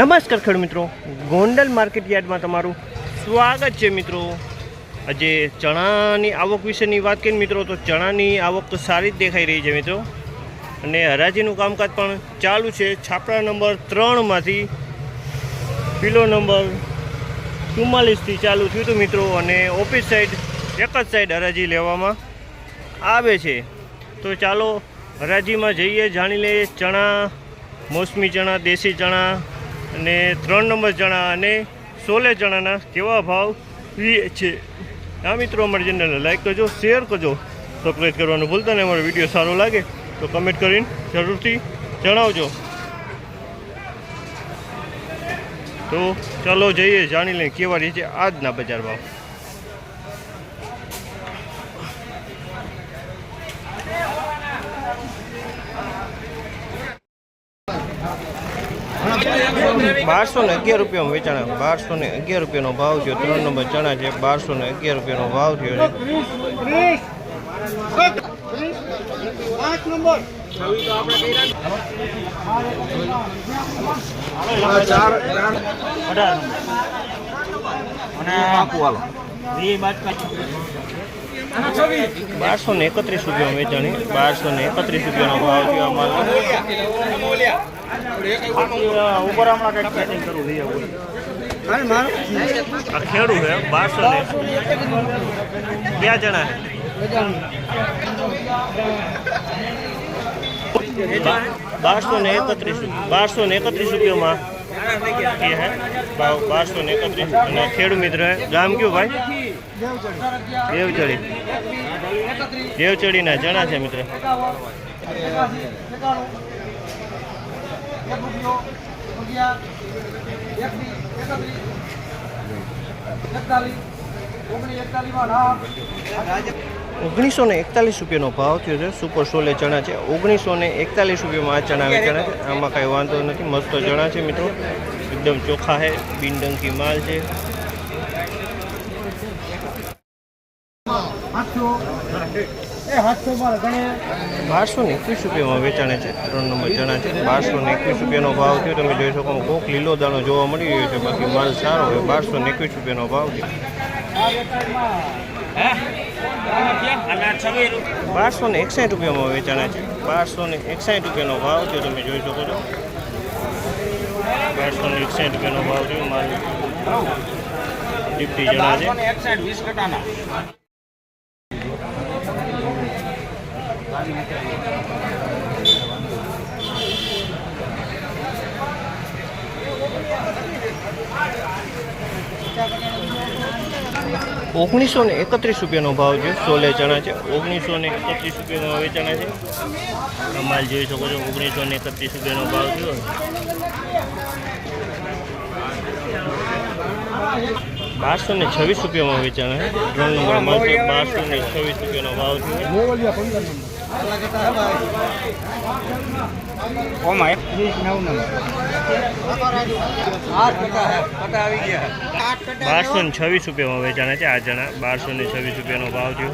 નમસ્કાર ખેડ મિત્રો. ગોંડલ માર્કેટ યાર્ડમાં તમારું સ્વાગત છે મિત્રો. આજે ચણાની આવક વિશેની વાત કરીએ મિત્રો, તો ચણાની આવક તો સારી જ દેખાઈ રહી છે મિત્રો. અને હરાજીનું કામકાજ પણ ચાલુ છે. છાપરા નંબર ત્રણમાંથી કિલો નંબર ચુમ્માલીસથી ચાલુ થયું હતું મિત્રો. અને ઓફિસ સાઈડ, એક જ સાઈડ હરાજી લેવામાં આવે છે. તો ચાલો હરાજીમાં જઈએ, જાણી લઈએ ચણા, મોસમી ચણા, દેશી ચણા અને ત્રણ નંબર ચણા અને સોલે ચણાના કેવા ભાવ છે. આ મિત્રો, અમારી ચેનલને લાઈક કરજો શેર કરજો સબસ્ક્રાઈબ કરવાનું ભૂલતા નહીં, અમારો વીડિયો સારો લાગે તો કમેન્ટ કરીને જરૂરથી જણાવજો. તો ચાલો જઈએ, જાણી લઈએ કેવા છે આજના બજાર ભાવ. બારસો ને અગિયાર રૂપિયામાં વેચાણા. બારસો ને અગિયાર રૂપિયાનો ભાવ થયો. ત્રણ નંબર ચણા છે. બારસો ને અગિયાર રૂપિયાનો ભાવ થયો છે. બારસો ને એકત્રીસ રૂપિયા વેચાણી. બારસો ને એકત્રીસ રૂપિયાનો ભાવ થયો અમારો. ઉપર હમણાં કંઈક સેટિંગ કરવું એવું. આ ખેડૂ છે બારસો ને. બે જણા બારસો ને એકત્રીસ બારસો ને એકત્રીસ રૂપિયામાં ભાવ બારસો ને એકત્રીસ. અને ખેડૂત મિત્ર ગામ કયું ભાઈ? દેવચડી દેવચડીના જણા છે, મિત્ર. ઓગણીસો ને એકતાલીસ રૂપિયાનો ભાવ થયો છે. સુપર સોલે ચણા છે. ઓગણીસો ને એકતાલીસ રૂપિયામાં આ ચણા વેચાણા છે. આમાં કાંઈ વાંધો નથી. મસ્ત ચણા છે, મિત્રો. એકદમ ચોખ્ખા છે, બિનડંકી માલ છે. બારસો ને એકવીસ રૂપિયામાં વેચાણે છે. ત્રણ નંબર ચણા છે. બારસો ને એકવીસ રૂપિયાનો ભાવ થયો. તમે જોઈ શકો કોક લીલો દાણો જોવા મળી રહ્યો છે. બાકી માલ સારો હોય બારસો ને એકવીસ રૂપિયાનો ભાવ છે. બારસો ને એકસાઠ રૂપિયામાં વેચાણે છે. બારસો ને એકસાઠ રૂપિયાનો ભાવ છે તમે જોઈ શકો છો. બારસો ને એકસાઠ રૂપિયાનો ભાવ થયો. માલ દીપ્તિ જણા છે. ઓગણીસો ને એકત્રીસ રૂપિયાનો ભાવ છે સોલે ચણા છે. ઓગણીસો ને એકત્રીસ રૂપિયાનો વેચાણા છે. આ માલ જોઈ શકો છો ઓગણીસો ને એકત્રીસ રૂપિયાનો ભાવ થયો. બારસો ને છવ્વીસ રૂપિયામાં વેચાણ છે ત્રણ નંબર મળશે બારસો ને છવ્વીસ રૂપિયાનો ભાવ છે. ઓમાં બારસો ને છવ્વીસ રૂપિયામાં વેચાણ છે, આ જણા. બારસો ને છવ્વીસ રૂપિયાનો ભાવ થયો